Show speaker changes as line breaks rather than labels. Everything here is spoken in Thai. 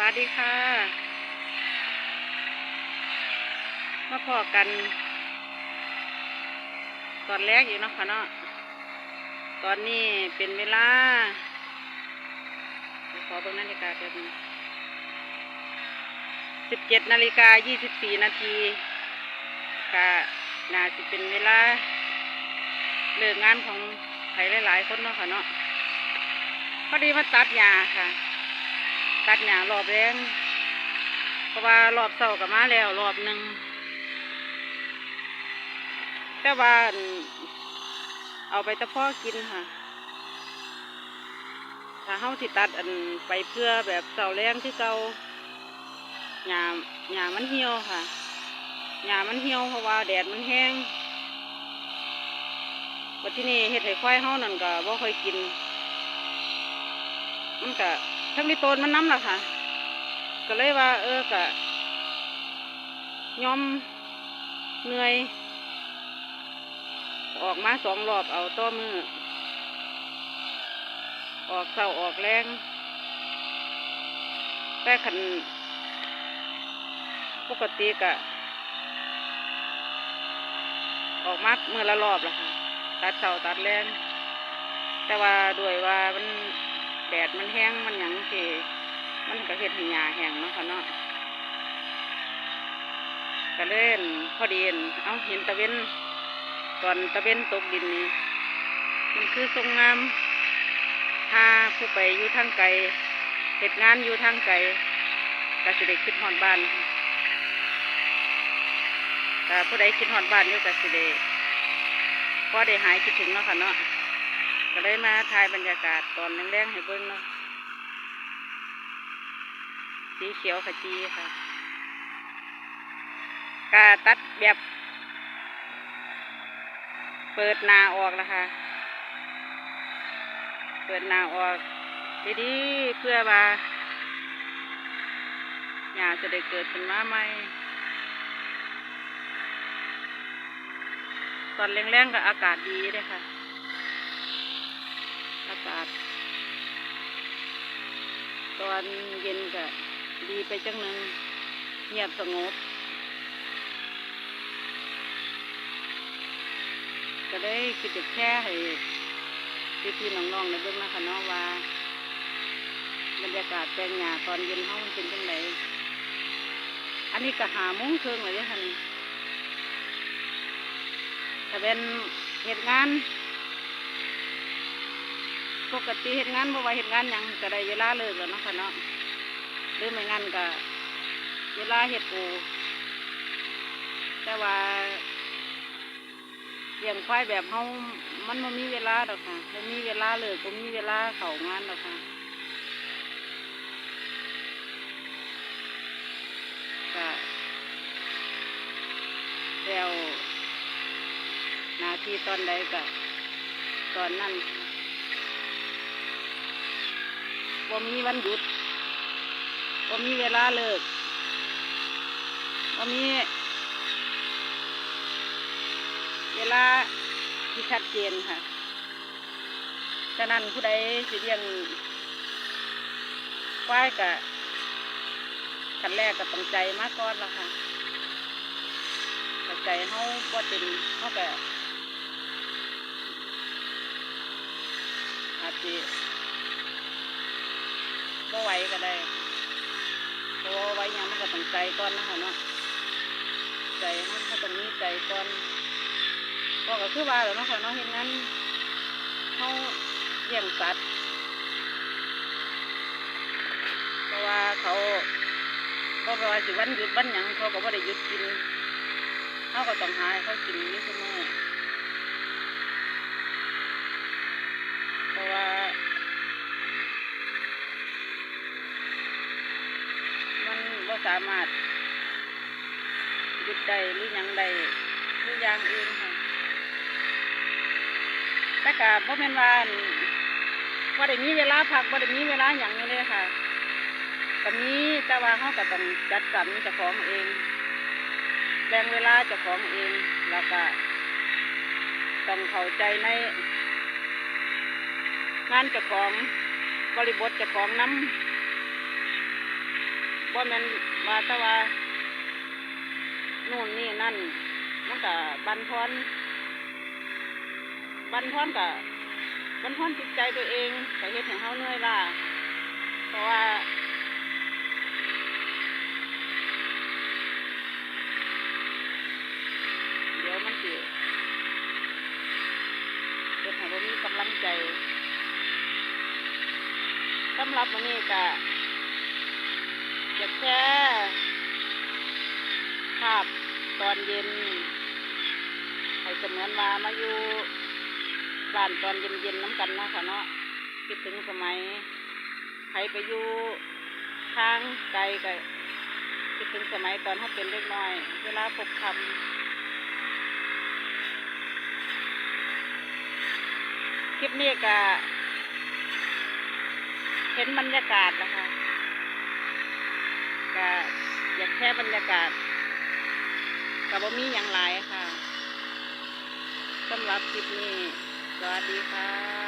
วัสดีค่ะ มาพอกัน ตอนแรกอยู่เนาะค่ะเนาะ ตอนนี้เป็นเวลา ขอเบิ่งนาฬิกาแป๊บนึงสิบเจ็ดนาฬิกายี่สิบสี่นาทีก็น่าจะเป็นเวลาเลิกงานของใครหลาย ๆ คนเนาะค่ะเนาะพอดีมาตัดหญ้าค่ะ ตัดหญ้ารอบแรงเพราะว่ารอบเสากับมาแล้วรอบหนึ่งแต่ว่าเอาไปแตะพ่อกินค่ะ ถ้าเฮาสิตัดอันไปเพื่อแบบเสาแรงที่เก่าหญ้าหญ้ามันเหี่ยวค่ะหญ้ามันเหี่ยวเพราะว่าแดดมันแห้งวันที่นี่เฮ็ดให้ควายเฮานั่นก็บ่ค่อยกิน มันก็ ทั้งที่ต้นมันน้ำล่ะค่ะ ก็เลยว่า เออก็ยอมเหนื่อย ออกมาสองรอบเอาต่อมือ ออกเศร้าออกแรง แต่ขันปกติกะ ออกมาเมื่อละรอบละค่ะ ตัดเศร้าตัดแรงแต่ว่าด้วยว่ามัน แดดมันแห้งมันหยังสิมันก็เฮ็ดให้หญ้าแห้งเนาะค่ะเนาะก็เล่นพอดีนเอาเห็นตะเวนตอนตะเวนตกดินนี่มันคือทรงงามถ้าผู้ไปอยู่ทางไกลเหตุงานอยู่ทางไกลก็สิได้คิดฮอดบ้านถ้าผู้ใดคิดฮอดบ้านอยู่ก็สิได้พอได้หายคิดถึงเนาะค่ะเนาะ ก็เลยมาถ่ายบรรยากาศตอนแรงๆให้เบิ่งเนาะสีเขียวขจีค่ะกาตัดแบบ เปิดนาออกแล้วค่ะเปิดนาออกดีๆเพื่อว่าหญ้าจะได้เกิดขึ้นมาใหม่ตอนแรงๆก็อากาศดีเลยค่ะากาศ ตอนเย็นก็ดีไปจังหนึ่งเงียบสงบ ก็ได้คิดจะแค่ให้พี่ๆน้องๆในเบื้องหน้าคะเน้องว่า บรรยากาศแปลงหญ้าตอนเย็นห้องมันเป็นจังไงอันนี้ก็หามุ้งเครื่องเลยเด้อค่ะนี่ถ้าเป็นเหตุงาน ปกติเห็นงานบ่ว่าเห็นงานยังก็ได้เวลาเลิกแล้วเนาะค่ะเนาะหรือไม่งั้นก็เวลาเฮ็ดปูแต่ว่าเลี้ยงควายแบบเฮามันบ่มีเวลาดอกค่ะบ่มีเวลาเลิกบ่มีเวลาเข้างานดอกค่ะก็แล้วนาทีตอนใดก็ตอนนั้น ว่มีวันหยุดว่มีเวลาเลิกว่มีเวลาที่ชัดเจนค่ะฉะนั้นผู้ใดสิเลี้ยงควายกะขั้นแรกก็ต้องใจมาก่อนละค่ะถ้าใจเขาก็เต็มเขาก็อาจจะ บ่ไหวก็ได้เพราะว่าไหวหยังมันก็ต้องใจก่อนนะคะเนาะใจมันก็ต้องมีใจก่อนก็ก็คือว่าแล้วเนาะค่ะเนาะเห็นงั้นเขาเลี้ยงสัตว์เพราะว่าเขาเพราะว่าสิวันหยุดวันหยังเขาก็บ่ได้หยุดกินเขาก็ต้องหาให้เขากินอยู่เสมอ สามารถหยุดใดหรือยังใดคืออย่างอื่นค่ะแต่กะบ่แม่นว่าอั่นว่าได้มีเวลาพักบ่าได้มีเวลาหยังนี่เลยค่ะก็มีแต่ว่าเฮาก็ต้องจัดสรรเจ้าของเองแบ่งเวลาเจ้าของเองแล้วก็ต้องเข้าใจในงานเจ้าของบริบทเจ้าของน้ำบ่แม่น ว่าแต่ว่านู่นนี่นั่น มันก็บันทอน บันทอนกับบันทอนจิตใจตัวเองก็เฮ็ดให้เฮาเหนื่อยล้าเพราะว่าเดี๋ยวมันสิเฮ็ดให้บ่มีกำลังใจสำหรับวันนี้ก็ อยากแชร์ภาพตอนเย็นให้เสมือนว่ามาอยู่บ้านตอนเย็นๆน้ำกันเนาะค่ะเนาะคิดถึงสมัยใครไปอยู่ทางไกลก็คิดถึงสมัยตอนเขาเป็นเล็กน้อย เวลาพบคำคลิปนี้ก็เห็นบรรยากาศนะคะก็อยาก แค่บรรยากาศกับบ่มีอย่างไรค่ะสำหรับคลิปนี้ สวัสดีค่ะ